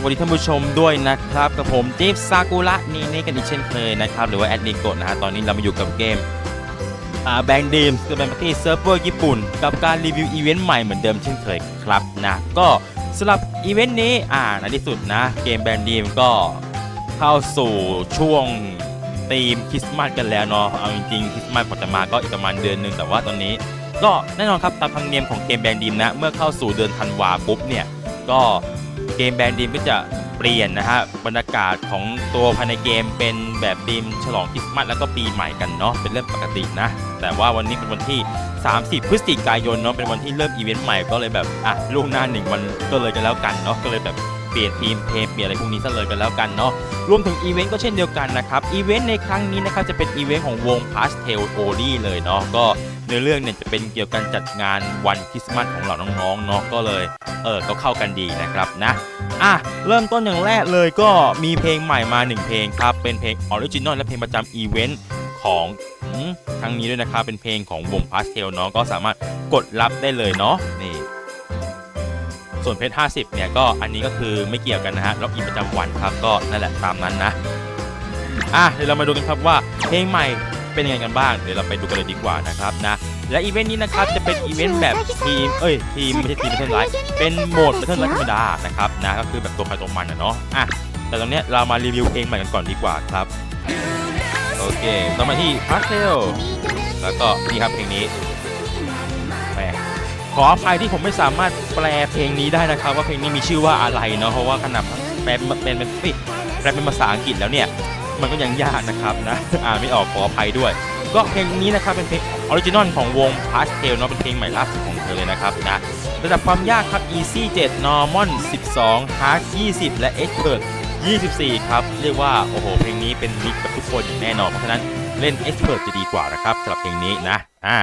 สวัสดีท่านผู้ชมด้วยนะครับกับผมจิ๊บซากุระนี่นี่กันอีกเช่นเคยนะครับหรือว่าแอดนิโกะนะฮะตอนนี้เรามาอยู่กับเกมอ่าแบงดีมคือเป็นปาร์ตี้เซิร์ฟเวอร์ญี่ปุ่น กับการรีวิวอีเวนต์ใหม่เหมือนเดิมเช่นเคยครับนะก็สำหรับอีเวนต์นี้อ่าในที่สุดนะ เกมแบงดีมก็เข้าสู่ช่วงธีมคริสต์มาสกันแล้วเนาะเอาจริงๆคริสต์มาสกว่าจะมาก็อีกประมาณเดือนหนึ่งแต่ว่าตอนนี้ ก็แน่นอนครับตามธรรมเนียมของเกมแบงดีมนะเมื่อเข้าสู่เดือนธันวาปุ๊บเนี่ยก็ เกมแบนด์ดีมก็จะเปลี่ยนนะฮะบรรยากาศของตัวภายในเกมเป็นแบบธีมฉลองคริสต์มาสแล้วก็ปีใหม่กันเนาะเป็นเรื่องปกตินะ แต่ว่าวันนี้เป็นวันที่ 30 พฤศจิกายนเนาะเป็นวันที่เริ่มอีเวนต์ใหม่ก็เลยแบบอะล่วงหน้าหนึ่งวันก็เลยกันแล้วกันเนาะก็เลยแบบเปลี่ยนทีมเพลย์เปลี่ยนอะไรพวกนี้ซะเลยกันแล้วกันเนาะรวมถึงอีเวนต์ก็เช่นเดียวกันนะครับอีเวนต์ในครั้งนี้นะครับจะเป็นอีเวนต์ของวง Pastel o l y เลยเนาะก็ เนื้อเรื่องเนี่ยจะเป็นเกี่ยวกับจัดงานวันคริสต์มาสของเหล่าน้องๆเนาะก็เลยเออก็เข้ากันดีนะครับนะอะเริ่มต้นอย่างแรกเลยก็มีเพลงใหม่มา 1 เพลงครับ เป็นเพลงออริจินอลและเพลงประจำอีเวนต์ของครั้งนี้ด้วยนะครับเป็นเพลงของวงพาสเทลเนาะก็สามารถกดรับได้เลยเนาะนี่ส่วนเพชร50 เนี่ยก็อันนี้ก็คือไม่เกี่ยวกันนะฮะล็อกอินประจำวันครับก็นั่นแหละตามนั้นนะอะเดี๋ยวเรามาดูกันครับว่าเพลงใหม่ เป็นยังไงกันบ้างเดี๋ยวเราไปดูกันเลยดีกว่านะครับนะและอีเวนต์นี้นะครับจะเป็นอีเวนต์แบบทีมเอ้ยทีมไม่ใช่ทีมไม่ใช่ไลฟ์เป็นโหมดไม่ใช่ไลฟ์ธรรมดานะครับนะก็คือแบบตัวใครตัวมันนะเนาะอะแต่ตอนเนี้ยเรามารีวิวเพลงใหม่กันก่อนดีกว่าครับโอเคต่อมาที่พาสเทลแล้วก็นี่ครับเพลงนี้แหมขออภัยที่ผมไม่สามารถแปลเพลงนี้ได้นะครับ ว่าเพลงนี้มีชื่อว่าอะไรเนาะเพราะว่าขนาดแปลเป็นเป็นเป็นปิดแปลเป็นภาษาอังกฤษแล้วเนี่ย มันก็ยังยากนะครับนะอ่านไม่ออกขออภัยด้วย ก็เพลงนี้นะครับเป็นเพลงออริจินอลของวงฮาร์คเทลเนาะเป็นเพลงใหม่ล่าสุดของเธอเลยนะครับนะระดับความยากครับ Easy 7 Normal 12 Hard 20 และ Expert 24 ครับ เรียกว่า โอ้โห เพลงนี้เป็นมิกกับทุกคนแน่นอน เพราะฉะนั้นเล่น Expert จะดีกว่านะครับสำหรับเพลงนี้นะ อ่า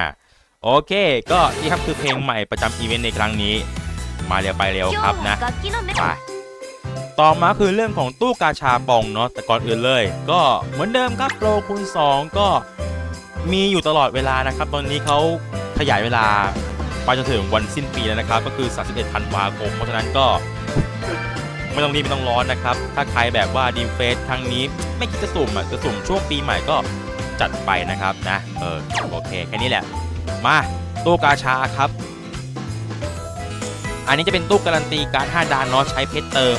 โอเค ก็ที่ครับคือเพลงใหม่ประจำอีเวนต์ในครั้งนี้ มาเร็วไปเร็วครับนะ ไป ต่อมาคือเรื่องของตู้กาชาปองเนาะแต่ก่อนอื่นเลย ก็เหมือนเดิมครับโปรคูณ2 ก็มีอยู่ตลอดเวลานะครับ ตอนนี้เขาขยายเวลาไปจนถึงวันสิ้นปีแล้วนะครับ ก็คือ 31ธันวาคมเพราะฉะนั้นก็ไม่ต้องรีบไม่ต้องร้อนนะครับ ถ้าใครแบบว่าดีมเฟสครั้งนี้ไม่คิดจะสุ่มอะจะสุ่มช่วงปีใหม่ก็จัดไปนะครับนะเออโอเคแค่นี้แหละ มาตู้กาชาครับ อันนี้จะเป็นตู้การันตีการ5ดานเนาะใช้เพชรเติม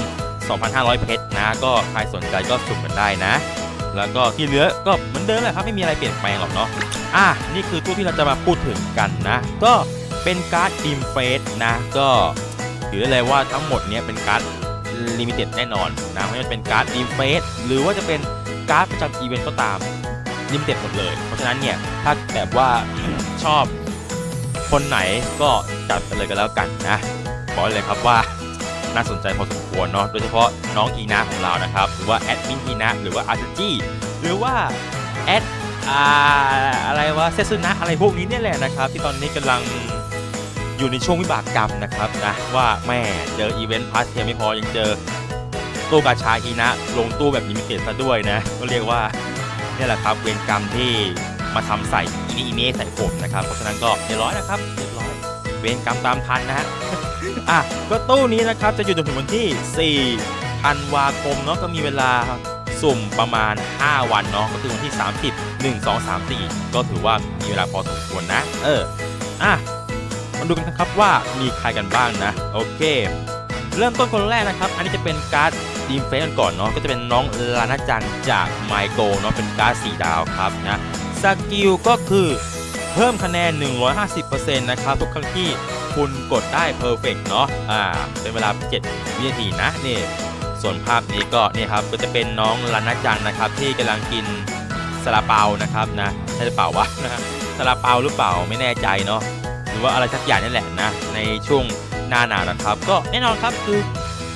2,500 เพชรนะ ก็ใครสนใจก็สุ่มกันได้นะ แล้วก็ที่เหลือก็เหมือนเดิมแหละครับไม่มีอะไรเปลี่ยนแปลงหรอกเนาะอะนี่คือตู้ที่เราจะมาพูดถึงกันนะ ก็เป็นการ์ดดิมเฟสนะ ก็ถือได้เลยว่าทั้งหมดเนี้ยเป็นการ์ดลิมิเต็ดแน่นอนนะไม่ว่าจะเป็นการ์ดดิมเฟสหรือว่าจะเป็นการ์ดประจำอีเวนต์ก็ตามลิมิเต็ดหมดเลย เพราะฉะนั้นเนี่ยถ้าแบบว่าชอบคนไหนก็จัดไปเลยกันแล้วกันนะบอกเลยครับว่า น่าสนใจพอสมควรเนาะโดยเฉพาะน้องอีนาของเรานะครับหรือว่าแอดมินอีนาหรือว่าอาร์จีหรือว่าแอดอะไรวะเซซุนะอะไรพวกนี้เนี่ยแหละนะครับที่ตอนนี้กำลังอยู่ในช่วงวิบากกรรมนะครับนะว่าแม่เจออีเวนต์พาสเทลไม่พอยังเจอตู้กาชาอีนะลงตู้แบบลิมิเต็ดซะด้วยนะก็เรียกว่าเนี่ยแหละครับเวรกรรมที่มาทำใส่อีนี่อีเน่ใส่ผมนะครับเพราะฉะนั้นก็เรียบร้อยนะครับเรียบร้อยเวรกรรมตามทันนะฮะ อะก็ตู้นี้นะครับจะอยู่จนถึงวันที่4ธันวาคมเนาะก็มีเวลาสุ่มประมาณ 5 วันเนาะก็คือวันที่ 30 1 2 3 4 ก็ถือว่ามีเวลาพอสมควรนะ เอออะมาดูกันนะครับว่ามีใครกันบ้างนะ โอเค เริ่มต้นคนแรกนะครับ อันนี้จะเป็นการ์ดดีมเฟสกันก่อนเนาะก็จะเป็นน้องลานาจังจากไมโกเนาะเป็นการ์ดสีดาวครับนะสกิลก็คือเพิ่มคะแนน 150%นะครับทุกครั้งที่ คุณกดได้ Perfect เนาะอ่าเป็นเวลา 7 วินาทีนะนี่ส่วนภาพนี้ก็นี่ครับก็จะเป็นน้องลานาจังนะครับ ที่กำลังกินซาลาเปานะครับนะใช่หรือเปล่าวะนะซาลาเปาหรือเปล่าไม่แน่ใจเนาะหรือว่าอะไรสักอย่างนี่แหละนะ ในช่วงหน้าหนาวนะครับ ก็แน่นอนครับคือ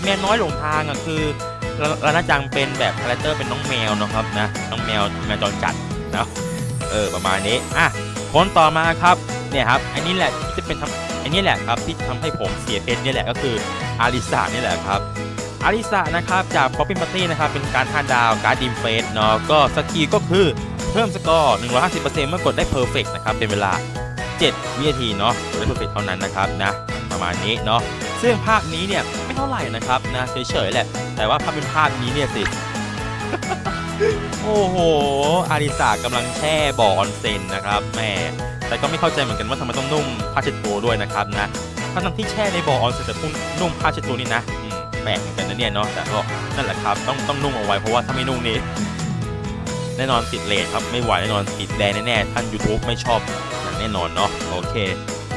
แมวน้อยหลงทางอะคือลานาจังเป็นแบบคาแรคเตอร์เป็นน้องแมวนะครับนะน้องแมวแมวจรจัดนะเออประมาณนี้อะคนต่อมาครับ เนี่ยครับอันนี้แหละที่จะเป็นทำอันนี้แหละครับที่ทำให้ผมเสียเพชรเนี่ยแหละก็คืออาริสานี่แหละครับอาริสานะครับจากป๊อปปี้ปาร์ตี้นะครับเป็นการท่าดาวการ์ดดิมเฟสเนาะก็สกีก็คือเพิ่มสกอร์ 150%เมื่อกดได้เพอร์เฟกนะครับเป็นเวลา 7 วินาทีเนาะกดได้เพอร์เฟกเท่านั้นนะครับนะประมาณนี้เนาะซึ่งภาคนี้เนี่ยไม่เท่าไหร่นะครับนะเฉยๆแหละแต่ว่าถ้าเป็นภาพนี้เนี่ยสิ โอ้โห อาริสากำลังแช่บ่อออนเซ็นนะครับแม่แต่ก็ไม่เข้าใจเหมือนกันว่าทำไมต้องนุ่มผ้าเช็ดตัวด้วยนะครับนะทั้งที่แช่ในบ่อออนเซ็นแต่พุ่งนุ่มผ้าเช็ดตัวนี่นะแปลกเหมือนกันนะเนี่ยเนาะแต่ก็นั่นแหละครับต้องต้องนุ่งเอาไว้เพราะว่าถ้าไม่นุ่งนี่แน่นอนติดเลทครับไม่ไหวแน่นอนติดแดงแน่ๆท่าน YouTube ไม่ชอบอย่างแน่นอนเนาะโอเค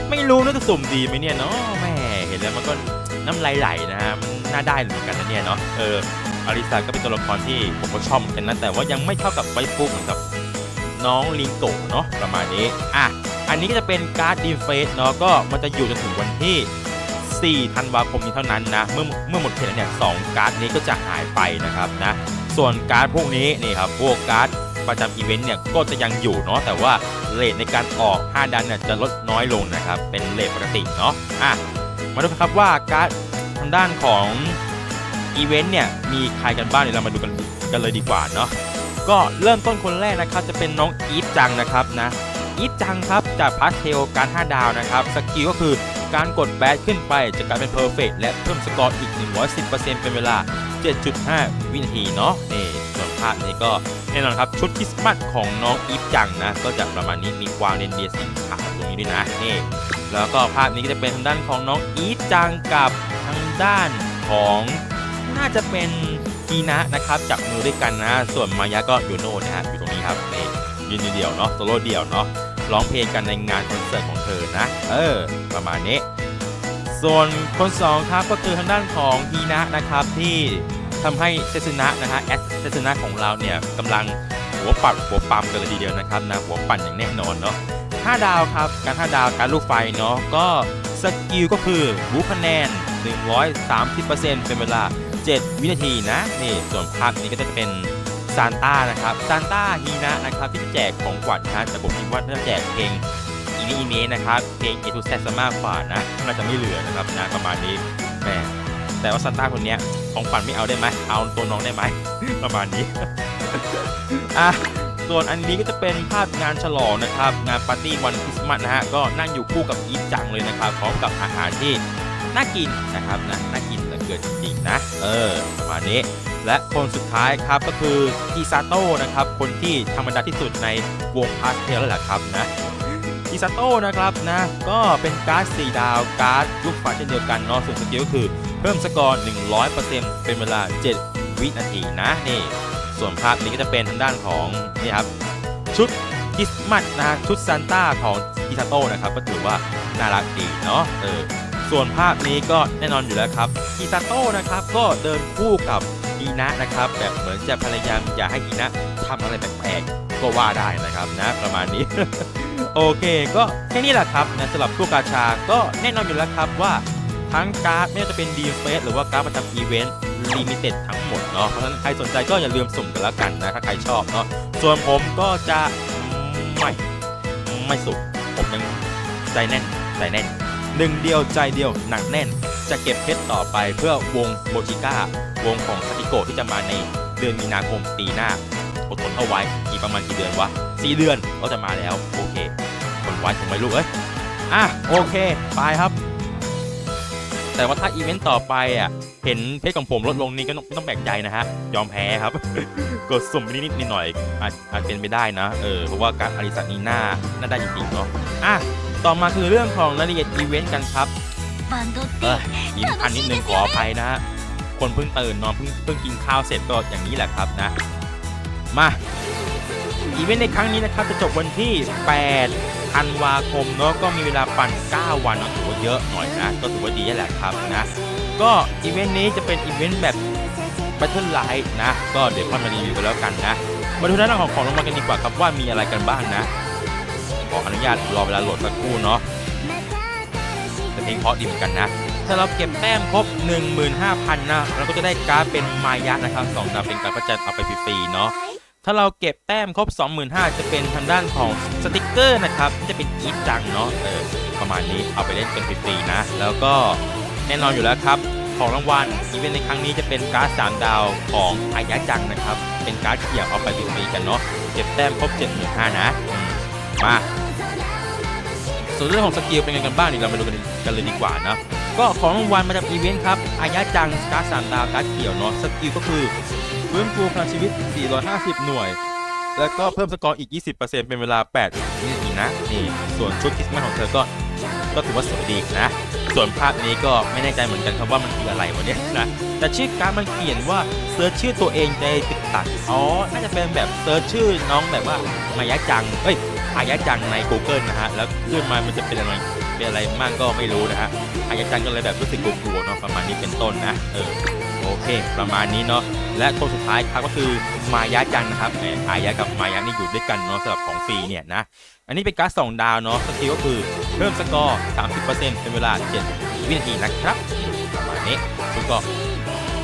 ไม่รู้นะจะสุ่มดีไหมเนี่ยเนาะแม่เห็นแล้วมันก็น้ำลายไหลนะฮะมันน่าได้เหมือนกันนะเนี่ยเนาะเออ อาริสาก็เป็นตัวละครที่ผมก็ชอบเหมือนกันนะแต่ว่ายังไม่เท่ากับไวฟุกเหมือนกับน้องลิงโกเนาะประมาณนี้อะอันนี้ก็จะเป็นการ์ดดีเฟสเนาะก็มันจะอยู่จนถึงวันที่ 4 ธันวาคมนี้เท่านั้นนะเมื่อเมื่อหมดเขตแล้วเนี่ยสองการ์ดนี้ก็จะหายไปนะครับนะส่วนการ์ดพวกนี้นี่ครับพวกการ์ดประจำอีเวนต์เนี่ยก็จะยังอยู่เนาะแต่ว่าเลทในการออก 5 ดันเนี่ยจะลดน้อยลงนะครับเป็นเลทปกติเนาะอะมาดูกันครับว่าการ์ดทางด้านของ อีเวนต์เนี่ยมีใครกันบ้างเดี๋ยวเรามาดูกันกันเลยดีกว่าเนาะก็เริ่มต้นคนแรกนะครับจะเป็นน้องอีฟจังนะครับนะอีฟจังครับจากพาสเทลการ 5 ดาวนะครับสกิลก็คือการกดแบดขึ้นไปจะกลายเป็นเพอร์เฟกและเพิ่มสกอร์อีก 110%เป็นเวลา 7.5 วินาทีเนาะนี่ส่วนภาพนี้ก็แน่นอนครับชุดคริสต์มาสของน้องอีฟจังนะก็จะประมาณนี้มีกวางเรนเดียสีขาวตรงนี้ด้วยนะนี่แล้วก็ภาพนี้ก็จะเป็นทางด้านของน้องอีฟจังกับทางด้านของ น่าจะเป็นทีนะนะครับจับมือด้วยกันนะ ส่วนมายะก็ยูโน่นะฮะอยู่ตรงนี้ครับนี่ยืนเดี่ยวเนาะโซโล่เดี่ยวเนาะร้องเพลงกันในงานคอนเสิร์ตของเธอนะ เออ ประมาณนี้ ส่วนคนสองครับก็คือทางด้านของฮีนะนะครับที่ทำให้เซซุนะนะฮะแอดเซซุนะของเราเนี่ยกำลังหัวปัดหัวปั๊มกันเลยทีเดียวนะครับนะหัวปั่นอย่างแน่นอนเนาะ5ดาวครับการ5ดาวการลูกไฟเนาะก็สกิลก็คือบูคะแนน 130%เป็นเวลา 7 วินาทีนะนี่ส่วนภาพนี้ก็จะเป็นซานต้านะครับซานต้าฮีนะนะครับที่จะแจกของขวัญนะแต่ผมคิดว่าน่าจะแจกเพลงอีนี้อีนี้นะครับเพลงเอทูแซซะมากกว่านะน่าจะไม่เหลือนะครับนะประมาณนี้แหมแต่ว่าซันต้าคนนี้ของขวัญไม่เอาได้ไหมเอาตัวน้องได้ไหมประมาณนี้อะส่วนอันนี้ก็จะเป็นภาพงานฉลองนะครับ งานปาร์ตี้วันคริสต์มาสนะฮะก็นั่งอยู่คู่กับอีฟจังเลยนะครับพร้อมกับอาหารที่ น่ากินนะครับนะน่ากินเหลือเกินจริงๆนะเออประมาณนี้ และคนสุดท้ายครับก็คือกิซาโต้นะครับคนที่ธรรมดาที่สุดในวงพาสเทลแล้วแหละครับนะอิซาโต้นะครับนะก็เป็นการ์ด4ดาวการ์ดลูกไฟเช่นเดียวกันเนาะส่วนสกิลก็คือเพิ่มสกอร์ 100%เป็นเวลา 7 วินาทีนะนี่ส่วนภาพนี้ก็จะเป็นทางด้านของนี่ครับชุดคริสต์มาสนะฮะชุดซานต้าของอิซาโต้นะครับก็ถือว่าน่ารักดีเนาะเออ ส่วนภาพนี้ก็แน่นอนอยู่แล้วครับอิซาโต้นะครับก็เดินคู่กับอีนะนะครับแบบเหมือนจะพยายามอย่าให้อีนะทำอะไรแปลกๆก็ว่าได้นะครับนะประมาณนี้ โอเคก็แค่นี้แหละครับนะสำหรับตู้กาชาก็แน่นอนอยู่แล้วครับว่าทั้งการ์ดไม่ว่าจะเป็นดีเฟสหรือว่าการ์ดประจำอีเวนต์ลิมิเต็ดทั้งหมดเนาะเพราะฉะนั้นใครสนใจก็อย่าลืมสุ่มกันแล้วกันนะถ้าใครชอบเนาะส่วนผมก็จะไม่ไม่สุ่มผมยังใจแน่นใจแน่น หนึ่งเดียวใจเดียวหนักแน่น จะเก็บเพชรต่อไปเพื่อวงโบจิก้าวงของสติโกที่จะมาในเดือนมีนาคมปีหน้าอดทนเอาไว้อีกประมาณกี่เดือนวะสี่เดือนก็จะมาแล้วโอเคคนไว้ผมไว้ลูกเอ้ยอะโอเคไปครับ แต่ว่าถ้าอีเวนต์ต่อไปอะเห็นเพจของผมลดลงนี่ก็ไม่ต้องแปลกใจนะฮะ ยอมแพ้ครับ กดสุ่มไปนิดหน่อยอาจอาจเป็นไปได้นะ เออ เพราะว่าการอาริสักนีน่าน่าได้จริงๆเนาะ อะ ต่อมาคือเรื่องของรายละเอียดอีเวนต์กันครับเออยิ้มพันนิดนึงขออภัยนะฮะคนเพิ่งตื่นนอนเพิ่งเพิ่งกินข้าวเสร็จก็อย่างนี้แหละครับนะ มาอีเวนต์ในครั้งนี้นะครับจะจบวันที่ 8 ธันวาคมเนาะก็มีเวลาปั่น 9 วันเนาะถือว่าเยอะหน่อยนะ ก็ถือว่าดีแหละครับนะ ก็อีเวนต์นี้จะเป็นอีเวนต์แบบบัตเทิลไลท์นะ ก็เดี๋ยวค่อยมารีวิวกันแล้วกันนะมาดูด้านของของลงมากันดีกว่าครับว่ามีอะไรกันบ้างนะ ออนุญาตรอเวลาโหลดสักครู่เนาะแต่เพลงเพราะดีเหมือนกันนะ ถ้าเราเก็บแต้มครบ 15,000 นะ เราก็จะได้การ์ดเป็นมายะนะครับสองดาวเป็นการดประจันเอาไปฟรีๆเนาะถ้าเราเก็บแต้มครบ 25,000 จะเป็นทางด้านของสติกเกอร์นะครับจะเป็นอีฟจังเนาะเออประมาณนี้เอาไปเล่นกันฟรีๆนะ แล้วก็แน่นอนอยู่แล้วครับของรางวัลอีเวนต์ในครั้งนี้จะเป็นการ์ด3ดาวของอายะจังนะครับ เป็นการ์ดเขียวเอาไปฟรีๆกันเนาะเก็บแต้มครบ 75,000 นะ มา ส่วนเรื่องของสกิลเป็นไงกันบ้างนี่เรามาดูกันกันเลยดีกว่านะ ก็ของรางวัลมาจากอีเวนต์ครับ อายะจังการ์ดสามดาวการ์ดเขียวเนาะ สกิลก็คือฟื้นฟูพลังชีวิต 450 หน่วย แล้วก็เพิ่มสกอร์อีก 20%เป็นเวลา8วินาทีนะ นี่ ส่วนชุดคริสต์มาสของเธอก็ ก็ถือว่าสวยดีนะ ส่วนภาพนี้ก็ไม่แน่ใจเหมือนกันครับว่ามันคืออะไรวะเนี่ยนะ แต่ชื่อการดมันเขียนว่าเซิร์ชชื่อตัวเองในติ๊กตักอ๋อ น่าจะเป็นแบบเซิร์ชชื่อน้องแบบว่ามายะจัง เอ้ย อายะจังใน Google นะฮะ แล้วขึ้นมามันจะเป็นอะไรเป็นอะไรมากก็ไม่รู้นะฮะอายะจังก็เลยแบบรู้สึกกลัวๆเนาะประมาณนี้เป็นต้นนะเออโอเค ประมาณนี้เนาะและคนสุดท้ายครับก็คือมายะจังนะครับอายะกับมายะนี่อยู่ด้วยกันเนาะสำหรับของฟรีเนี่ยนะอันนี้เป็นการ์ดสองดาวเนาะสกิลก็คือเพิ่มสกอร์ 30%เป็นเวลา 7 วินาทีนะครับประมาณนี้ชุดก็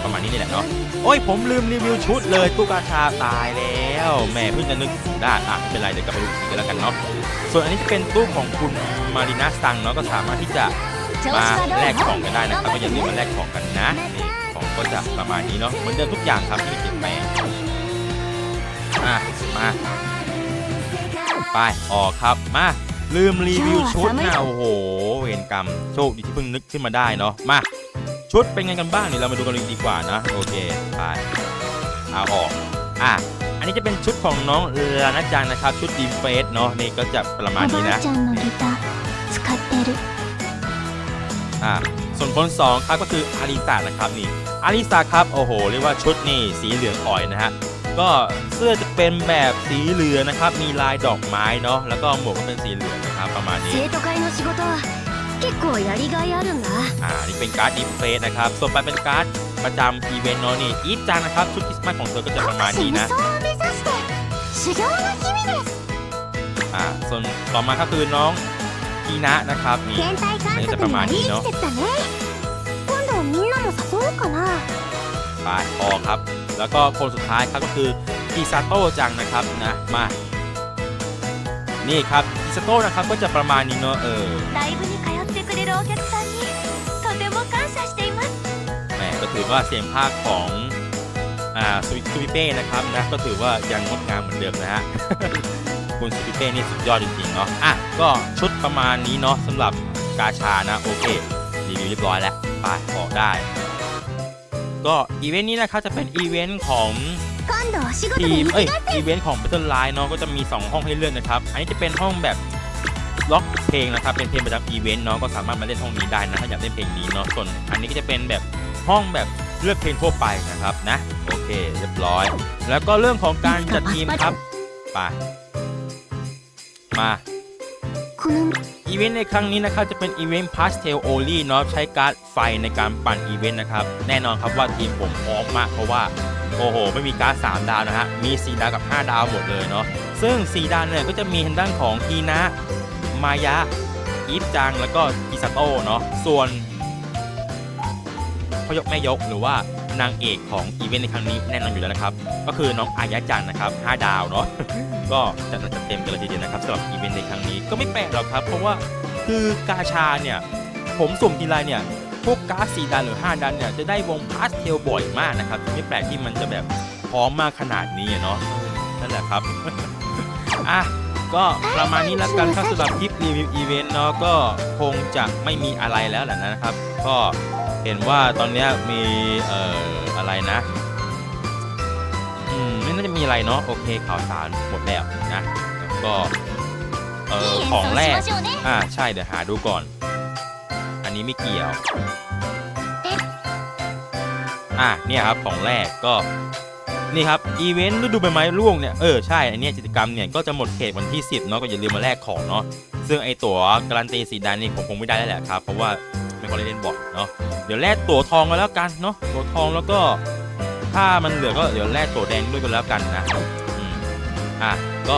ประมาณนี้นี่แหละเนาะโอ้ยผมลืมรีวิวชุดเลยตุ๊กาชาตายแล้วแม่เพิ่งจะนึกได้อะไม่เป็นไรเดี๋ยวกลับไปดูอีกแล้วกันเนาะส่วนอันนี้จะเป็นตู้ของคุณมารินาซังเนาะก็สามารถที่จะมาแลกของกันได้นะครับก็อย่าลืมมาแลกของกันนะนี่ของก็จะประมาณนี้เนาะเหมือนเดิมทุกอย่างครับที่เปลี่ยนแปลงอะมาไปออกครับมาลืมรีวิวชุดนะโอ้โหเวรกรรมโชคดีที่เพิ่งนึกขึ้นมาได้เนาะมา ชุดเป็นไงกันบ้างเนี่ยเรามาดูกันเลยดีกว่านะโอเคไปเอาออกอะอันนี้จะเป็นชุดของน้องลานาจังนะครับ ชุดดีเฟสเนาะนี่ก็จะประมาณนี้นะอะส่วนคนสองครับก็คืออาริสานะครับนี่อาริสาครับโอ้โหเรียกว่าชุดนี่สีเหลืองอ่อยนะฮะก็เสื้อจะเป็นแบบสีเหลืองนะครับ มีลายดอกไม้เนาะแล้วก็หมวกก็เป็นสีเหลืองนะครับประมาณนี้ 結構やりがいあるんだ อ่านี่เป็นการ์ดดิฟเฟสนะครับส่วนไปเป็นการ์ดประจำอีเวนต์เนาะนี่อีฟจังนะครับชุดคริสต์มาสของเธอก็จะประมาณนี้นะ 無双を目指して修行の日々です อ่าส่วนต่อมาก็คือน้องกีนะนะครับนี่ 天体観測にはいい季節だね今度みんなも誘おうかな ไปออกครับ แล้วก็คนสุดท้ายครับก็คือกิซาโต้จังนะครับนะมา นี่ครับกิซาโต้นะครับก็จะประมาณนี้เนาะเออ ライブに通ってくれ るお客さんにとても感謝しています แหมก็ถือว่าเสียงภาคของอ่าสวิสวิเป้นะครับนะก็ถือว่ายังงดงามเหมือนเดิมนะฮะ คุณสวิเป้นี่สุดยอดจริงๆเนาะอ่ะก็ชุดประมาณนี้เนาะสำหรับกาชานะโอเครีวิวเรียบร้อยแล้วไปออกได้ ก็อีเวนต์นี้นะครับจะเป็นอีเวนต์ของ 今度お仕事 ที で ม 見 เอ้ย 違って อีเวนต์ของ Battle Line เนาะก็จะมี 2 ห้องให้เลือกนะครับ อันนี้จะเป็นห้องแบบ ล็อกเพลงนะครับเป็นเพลงประจำอีเวนต์เนาะก็สามารถมาเล่นห้องนี้ได้นะถ้าอยากเล่นเพลงนี้เนาะส่วนอันนี้ก็จะเป็นแบบห้องแบบเลือกเพลงทั่วไปนะครับนะโอเคเรียบร้อย แล้วก็เรื่องของการจัดทีมครับไปมาอีเวนต์ในครั้งนี้นะครับจะเป็นอีเวนต์ Pastel Only เนาะใช้การ์ดไฟในการปั่นอีเวนต์นะครับแน่นอนครับว่าทีมผมพร้อมมากเพราะว่าโอ้โห ไม่มีการ์ด3ดาวนะฮะ มี 4 ดาวกับ 5 ดาวหมดเลยเนาะ ซึ่ง 4 ดาวเนี่ยก็จะมีทางด้านของทีนะ มายะอีฟจังแล้วก็กิซาโต้เนาะส่วนพยกแม่ยกหรือว่านางเอกของอีเวนต์ในครั้งนี้แน่นอนอยู่แล้วนะครับ ก็คือน้องอายะจังนะครับ 5 ดาวเนาะก็จัดจัดเต็มกันเลยทีเดียวนะครับสำหรับอีเวนต์ในครั้งนี้ก็ไม่แปลกหรอกครับ เพราะว่าคือกาชาเนี่ย ผมสุ่มทีไรเนี่ยพวกการ์ดสีดันหรือ 5ดันเนี่ยจะได้วงพาสเทลบ่อยมากนะครับไม่แปลกที่มันจะแบบพร้อมมากขนาดนี้เนาะนั่นแหละครับอะ ก็ประมาณนี้แล้วกันครับสำหรับคลิปรีวิวอีเวนต์เนาะก็คงจะไม่มีอะไรแล้วแหละนะครับ ก็เห็นว่าตอนนี้มีเอ่ออะไรนะอืมไม่น่าจะมีอะไรเนาะโอเคข่าวสารหมดแล้วนะก็เอ่อของแรกอ่าใช่เดี๋ยวหาดูก่อน อันนี้ไม่เกี่ยวอะเนี่ยครับของแรกก็ นี่ครับอีเวนต์ฤดูใบไม้ร่วงเนี่ยเออใช่อันเนี้ยกิจกรรมเนี่ยก็จะหมดเขตวันที่ 10เนาะก็อย่าลืมมาแลกของเนาะซึ่งไอตั๋วการันตีสีแดงนี่ผมคงไม่ได้แล้วแหละครับเพราะว่าไม่ค่อยได้เล่นบอยเนาะเดี๋ยวแลกตั๋วทองกันแล้วกันเนาะตั๋วทองแล้วก็ ถ้ามันเหลือก็เดี๋ยวแลกตั๋วแดงด้วยกันแล้วกันนะอะก็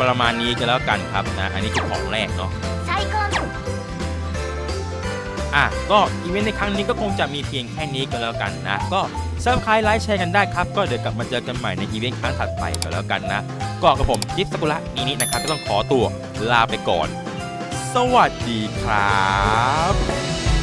ประมาณนี้กันแล้วกันครับนะอันนี้คือของแรกเนาะ อะก็อีเวนต์ในครั้งนี้ก็คงจะมีเพียงแค่นี้ก็แล้วกันนะ ก็ซับสไครต์ไลค์แชร์กันได้ครับ ก็เดี๋ยวกลับมาเจอกันใหม่ในอีเวนต์ครั้งถัดไปก็แล้วกันนะ ก็กับผมจิ๊บสกุระนี้นะครับก็ต้องขอตัวลาไปก่อน สวัสดีครับ